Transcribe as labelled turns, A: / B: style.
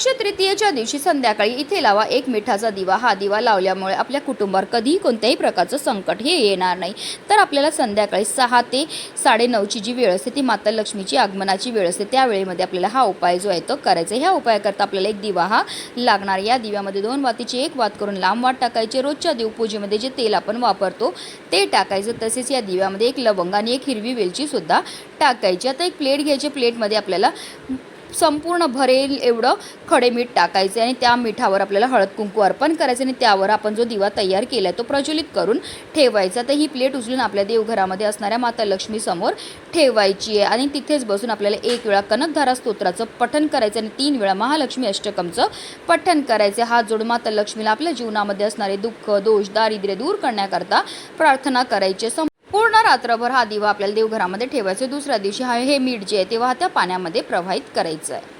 A: अक्षय तृतीयेच्या दिवशी संध्याकाळी इथे लावा. एक मिठाचा दिवा. हा दिवा लावल्यामुळे आपल्या कुटुंबावर कधीही कोणत्याही प्रकारचं संकट हे येणार नाही. तर आपल्याला संध्याकाळी सहा ते साडेनऊची जी वेळ असते ती माता लक्ष्मीची आगमनाची वेळ असते. त्या वेळेमध्ये आपल्याला हा उपाय जो आहे तो करायचा आहे. ह्या उपायाकरता आपल्याला एक दिवा हा लागणार या दिव्यामध्ये दोन वातीची एक वात करून लांब वात टाकायचे. रोजच्या देवपूजेमध्ये जे तेल आपण वापरतो ते टाकायचं. तसेच या दिव्यामध्ये एक लवंग आणि एक हिरवी वेलची सुद्धा टाकायची. आता एक प्लेट घ्यायची. प्लेटमध्ये आपल्याला संपूर्ण भरेल एवढं खडे मीठ टाकायचे आणि त्या मिठावर आपल्याला हळद कुंकू अर्पण करायचं आणि त्यावर आपण जो दिवा तयार केला आहे तो प्रज्वलित करून ठेवायचा. तर ही प्लेट उचलून आपल्या देवघरामध्ये असणाऱ्या माता लक्ष्मीसमोर ठेवायची आहे आणि तिथेच बसून आपल्याला एक वेळा कनकधारा स्तोत्राचं पठण करायचं आणि तीन वेळा महालक्ष्मी अष्टकमचं पठण करायचं. हात जोडून माता लक्ष्मीला आपल्या जीवनामध्ये असणारे दुःख दोष दारिद्र्य दूर करण्याकरता प्रार्थना करायची पूर्ण रात्रभर हा दिवा आपल्याला देवघरामध्ये ठेवायचा दुसऱ्या दिवशी हा हे मीठ जे आहे तेव्हा त्या पाण्यामध्ये प्रवाहित करायचं आहे.